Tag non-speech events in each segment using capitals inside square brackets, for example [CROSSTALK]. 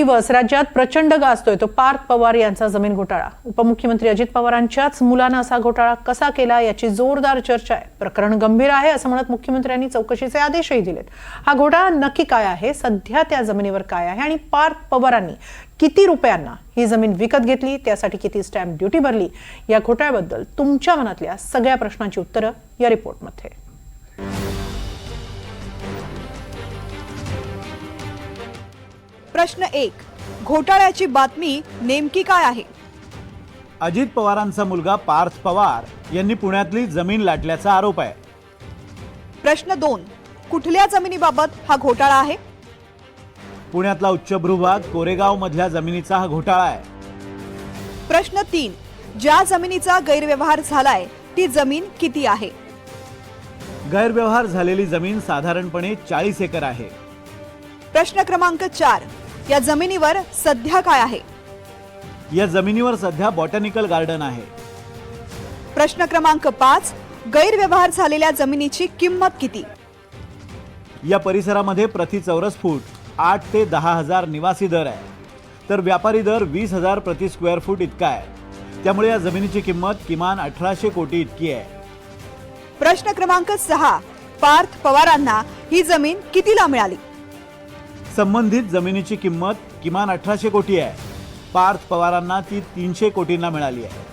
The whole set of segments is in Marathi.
दिवस राज्यात प्रचंड गाजतोय तो पार्थ पवार यांचा जमीन घोटाळा. उपमुख्यमंत्री अजित पवारांच्याच मुलानं असा घोटाळा कसा केला याची जोरदार चर्चा आहे. प्रकरण गंभीर आहे असं म्हणत मुख्यमंत्र्यांनी चौकशीचे आदेशही दिलेत. हा घोटाळा नक्की काय आहे? सध्या त्या जमिनीवर काय आहे? आणि पार्थ पवारांनी किती रुपयांना ही जमीन विकत घेतली? त्यासाठी किती स्टॅम्प ड्युटी भरली? या घोटाळ्याबद्दल तुमच्या मनातल्या सगळ्या प्रश्नांची उत्तरं या रिपोर्टमध्ये. प्रश्न एक घोटाळ्याची बातमी नेमकी काय आहे? अजित पवारांचा मुलगा पार्थ पवार यांनी पुण्यातली जमीन लाटल्याचा आरोप आहे. प्रश्न दोन कुठल्या जमिनीबाबत हा घोटाळा आहे? पुण्यातला उच्चभ्रूभाग कोरेगाव मधल्या जमिनीचा हा घोटाळा आहे. प्रश्न तीन ज्या जमिनीचा गैरव्यवहार झालाय ती जमीन किती आहे? गैरव्यवहार झालेली जमीन साधारणपणे चाळीस एकर आहे. प्रश्न क्रमांक चार या जमिनीवर सध्या काय आहे? या जमिनीवर सध्या बॉटॅनिकल गार्डन आहे. प्रश्न क्रमांक पाच गैरव्यवहार झालेल्या जमिनीची किंमत किती? या परिसरामध्ये प्रति चौरस फूट आठ ते दहा हजार निवासी दर आहे. तर व्यापारी दर वीस हजार प्रति स्क्वेअर फूट इतका आहे. त्यामुळे या जमिनीची किंमत किमान अठराशे कोटी इतकी आहे. प्रश्न क्रमांक सहा पार्थ पवारांना ही जमीन कितीला मिळाली? संबंधित जमिनीची किंमत किमान अठराशे कोटी आहे. पार्थ पवारांना ती तीनशे कोटींना मिळाली आहे.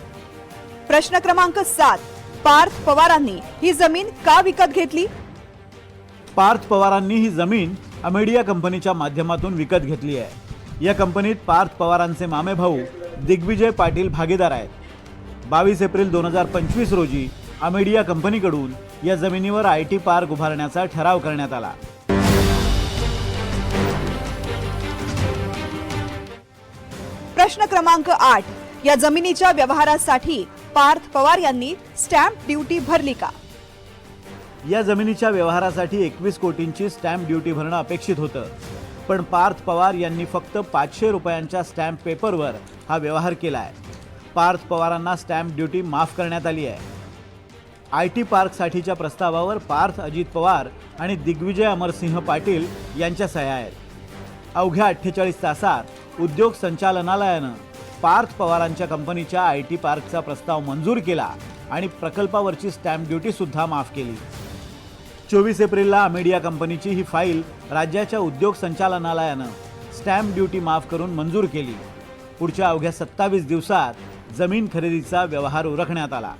प्रश्न क्रमांक सात. पार्थ पवारांनी ही जमीन का विकत घेतली? पार्थ पवारांनी ही जमीन अमेडिया कंपनीच्या माध्यमातून विकत घेतली आहे. या कंपनीत पार्थ पवारांचे मामे भाऊ दिग्विजय पाटील भागीदार आहेत. बावीस एप्रिल दोन हजार पंचवीस रोजी अमेडिया कंपनीकडून या जमिनीवर आय टी पार्क उभारण्याचा ठराव करण्यात आला. प्रश्न क्रमांक आठ. या जमिनीच्या व्यवहारासाठी पार्थ पवार यांनी स्टॅम्प ड्युटी भरली का? या जमिनीच्या व्यवहारासाठी एकवीस कोटींची स्टॅम्प ड्युटी भरणं अपेक्षित होतं. पण पार्थ पवार यांनी फक्त पाचशे रुपयांच्या स्टॅम्प पेपरवर हा व्यवहार केला आहे पार्थ पवारांना स्टॅम्प ड्युटी माफ करण्यात आली आहे. आय टी पार्कसाठीच्या प्रस्तावावर पार्थ अजित पवार आणि दिग्विजय अमरसिंह पाटील यांच्या सह्या आहेत. अवघ्या अठ्ठेचाळीस तासात उद्योग संचालनालयानं पार्थ पवारांच्या कंपनीच्या आय टी पार्कचा प्रस्ताव मंजूर केला आणि प्रकल्पावरची स्टॅम्प ड्युटीसुद्धा माफ केली. चोवीस एप्रिलला अमेडिया कंपनीची ही फाईल राज्याच्या उद्योग संचालनालयानं स्टॅम्प ड्युटी माफ करून मंजूर केली. पुढच्या अवघ्या सत्तावीस दिवसात जमीन खरेदीचा व्यवहार उरकण्यात आला.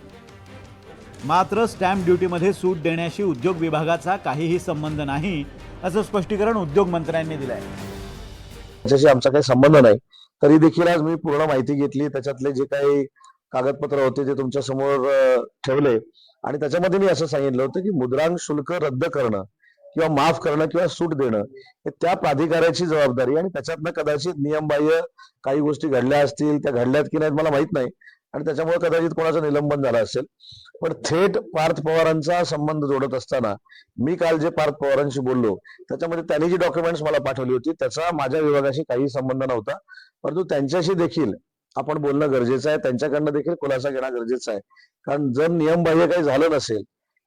मात्र स्टॅम्प ड्युटीमध्ये सूट देण्याशी उद्योग विभागाचा काहीही संबंध नाही असं स्पष्टीकरण उद्योग मंत्र्यांनी दिलं आहे त्याच्याशी आमचा काही संबंध नाही. तरी देखील आज मी पूर्ण माहिती घेतली. त्याच्यातले जे काही कागदपत्र होते ते तुमच्यासमोर ठेवले आणि त्याच्यामध्ये मी असं सांगितलं होतं की मुद्रांक शुल्क रद्द करणं किंवा माफ करणं किंवा सूट देणं हे त्या प्राधिकाऱ्याची जबाबदारी आणि त्याच्यातनं कदाचित नियमबाह्य काही गोष्टी घडल्या असतील त्या घडल्यात की नाहीत मला माहीत नाही. आणि त्याच्यामुळे कदाचित कोणाचं निलंबन झालं असेल. पण थेट पार्थ पवारांचा संबंध जोडत असताना मी काल जे पार्थ पवारांशी बोललो त्याच्यामध्ये त्यांनी जी डॉक्युमेंट्स मला पाठवली होती त्याचा माझ्या विभागाशी काही संबंध नव्हता. परंतु त्यांच्याशी देखील आपण बोलणं गरजेचं आहे. त्यांच्याकडनं देखील खुलासा घेणं गरजेचं आहे. कारण जर नियमबाह्य काही झालं नसेल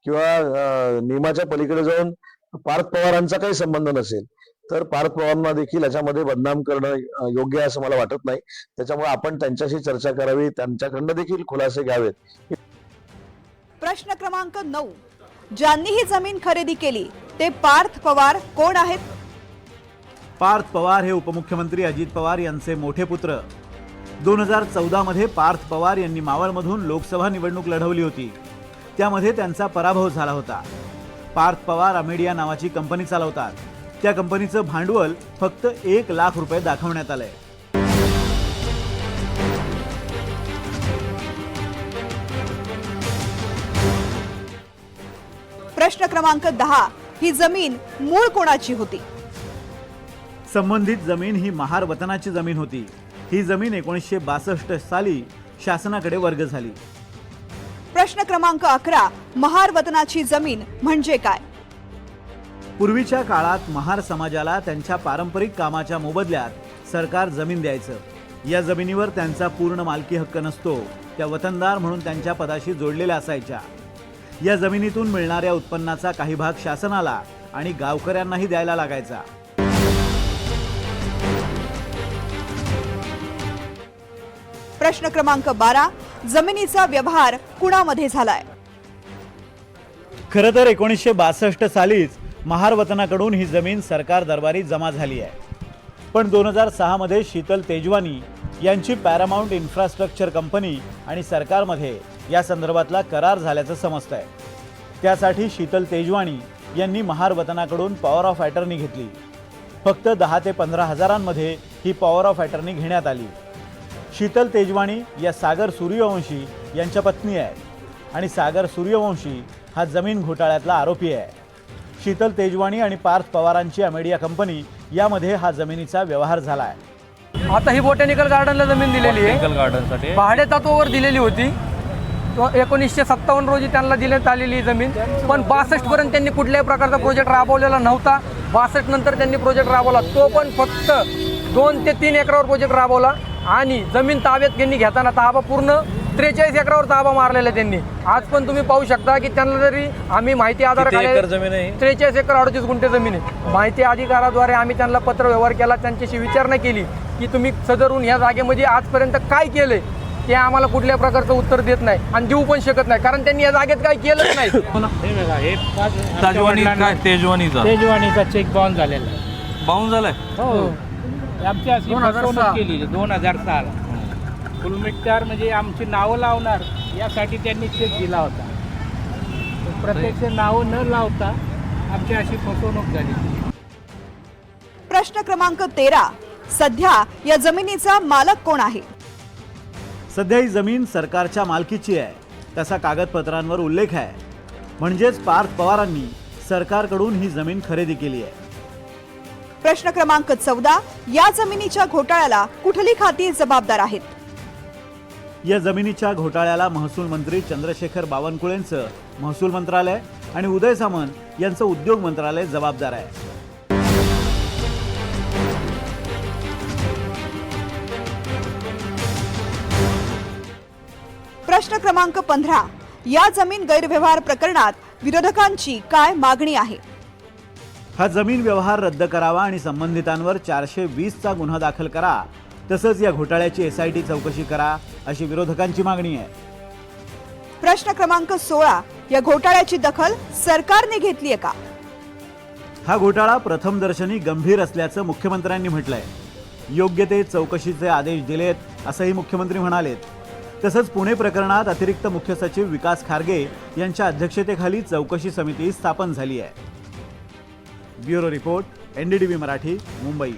किंवा नियमाच्या पलीकडे जाऊन पार्थ पवारांचा काही संबंध नसेल तर पार्थ पवारांना देखील याच्यामध्ये बदनाम करणं योग्य आहे असं मला वाटत नाही. त्याच्यामुळे आपण त्यांच्याशी चर्चा करावी त्यांच्याकडनं देखील खुलासे घ्यावेत. प्रश्न क्रमांक नऊ. ज्यांनी ही जमीन खरेदी केली ते पार्थ पवार कोण आहेत? पार्थ पवार हे उपमुख्यमंत्री अजित पवार यांचे मोठे पुत्र. दोन हजार चौदामध्ये पार्थ पवार यांनी मावळमधून लोकसभा निवडणूक लढवली होती. त्यामध्ये त्यांचा पराभव झाला होता. पार्थ पवार अमेडिया नावाची कंपनी चालवतात. त्या कंपनीचं भांडवल फक्त एक लाख रुपये दाखवण्यात आलंय. प्रश्न क्रमांक दहा ही जमीन मूळ कोणाची होती? संबंधित जमीन ही महार वतनाची जमीन होती. ही जमीन एकोणीसशे बासष्ट साली शासनाकडे वर्ग झाली. प्रश्न क्रमांक अकरा महार वतनाची जमीन म्हणजे काय? पूर्वीच्या काळात महार समाजाला त्यांच्या पारंपरिक कामाच्या मोबदल्यात सरकार जमीन द्यायचं. या जमिनीवर त्यांचा पूर्ण मालकी हक्क नसतो त्या वतनदार म्हणून त्यांच्या पदाशी जोडलेल्या असायच्या. या जमिनीतून मिळणाऱ्या उत्पन्नाचा काही भाग शासनाला आणि गावकऱ्यांनाही द्यायला लागायचा. प्रश्न क्रमांक बारा जमिनीचा व्यवहार कुणामध्ये झालाय? खरं तर एकोणीसशे बासष्ट सालीच महारवतनाकडून ही जमीन सरकार दरबारी जमा झाली आहे. पण दोन हजार सहामध्ये शीतल तेजवानी यांची पॅरामाऊंट इन्फ्रास्ट्रक्चर कंपनी आणि सरकारमध्ये या संदर्भातला करार झाल्याचं समजतं आहे त्यासाठी शीतल तेजवानी यांनी महारवतनाकडून पॉवर ऑफ अॅटर्नी घेतली. फक्त दहा ते पंधरा हजारांमध्ये ही पॉवर ऑफ अॅटर्नी घेण्यात आली. शीतल तेजवाणी या सागर सूर्यवंशी यांच्या पत्नी आहेत आणि सागर सूर्यवंशी हा जमीन घोटाळ्यातला आरोपी आहे. शीतल तेजवाणी आणि पार्थ पवारांची अमेडिया कंपनी यामध्ये हा जमिनीचा व्यवहार झाला आहे आता ही बोटॅनिकल गार्डनला जमीन दिलेली आहे. गार्डनसाठी. भाडे तत्वावर दिलेली होती. एकोणीसशे सत्तावन्न रोजी त्यांना देण्यात आलेली ही जमीन. पण बासष्ट पर्यंत त्यांनी कुठल्याही प्रकारचा प्रोजेक्ट राबवलेला नव्हता. बासष्ट नंतर त्यांनी प्रोजेक्ट राबवला. तो पण फक्त दोन ते तीन एकरावर प्रोजेक्ट राबवला. आणि जमीन ताब्यात त्यांनी घेताना ताबा पूर्ण त्रेचाळीस एकरावर ताबा मारलेला त्यांनी. आज पण तुम्ही पाहू शकता की त्यांना जरी आम्ही माहिती आधार जमीन आहे? त्रेचाळीस एकर अडतीस गुंठे जमीन आहे. माहिती अधिकाराद्वारे आम्ही त्यांना पत्र व्यवहार केला त्यांच्याशी विचारणा केली की तुम्ही सदरून ह्या जागेमध्ये आजपर्यंत काय केलंय? ते आम्हाला कुठल्या प्रकारचं उत्तर देत नाही आणि देऊ पण शकत नाही. कारण त्यांनी या जागेत काय केलंच नाही. [COUGHS] हे हे तेजवानीचा. तेजवानीचा चेक बाउन्स झालेला आहे. बाहून झालाय? हो. आमची अशी 2006. फसवणूक केली दोन हजार सहाला. फुलमिटकार म्हणजे आमची नावं लावणार यासाठी त्यांनी चेक दिला होता. प्रत्यक्ष नावं न लावता आमची अशी फसवणूक झाली. प्रश्न क्रमांक तेरा. सध्या या जमिनीचा मालक कोण आहे? सध्या ही जमीन सरकारच्या मालकीची आहे. तसा कागदपत्रांवर उल्लेख आहे. म्हणजेच पार्थ पवारांनी सरकारकडून ही जमीन खरेदी केली आहे. प्रश्न क्रमांक चौदा. या जमिनीच्या घोटाळ्याला कुठली खाती जबाबदार आहेत? या जमिनीच्या घोटाळ्याला महसूल मंत्री चंद्रशेखर बावनकुळेंचं महसूल मंत्रालय आणि उदय सामंत यांचं उद्योग मंत्रालय जबाबदार आहे. प्रश्न क्रमांक पंधरा. या जमीन गैरव्यवहार प्रकरणात विरोधकांची काय मागणी आहे? हा जमीन व्यवहार रद्द करावा आणि संबंधितांवर चारशे वीसचा गुन्हा दाखल करा तसंच या घोटाळ्याची एस आय टी चौकशी करा अशी विरोधकांची मागणी आहे. प्रश्न क्रमांक सोळा या घोटाळ्याची दखल सरकारने घेतलीय का? हा घोटाळा प्रथमदर्शनी गंभीर असल्याचं मुख्यमंत्र्यांनी म्हटलंय. योग्य ते चौकशीचे आदेश दिलेत असंही मुख्यमंत्री म्हणालेत. तसंच पुणे प्रकरणात अतिरिक्त मुख्य सचिव विकास खारगे यांच्या अध्यक्षतेखाली चौकशी समिती स्थापन झाली आहे. Bureau report NDTV Marathi Mumbai.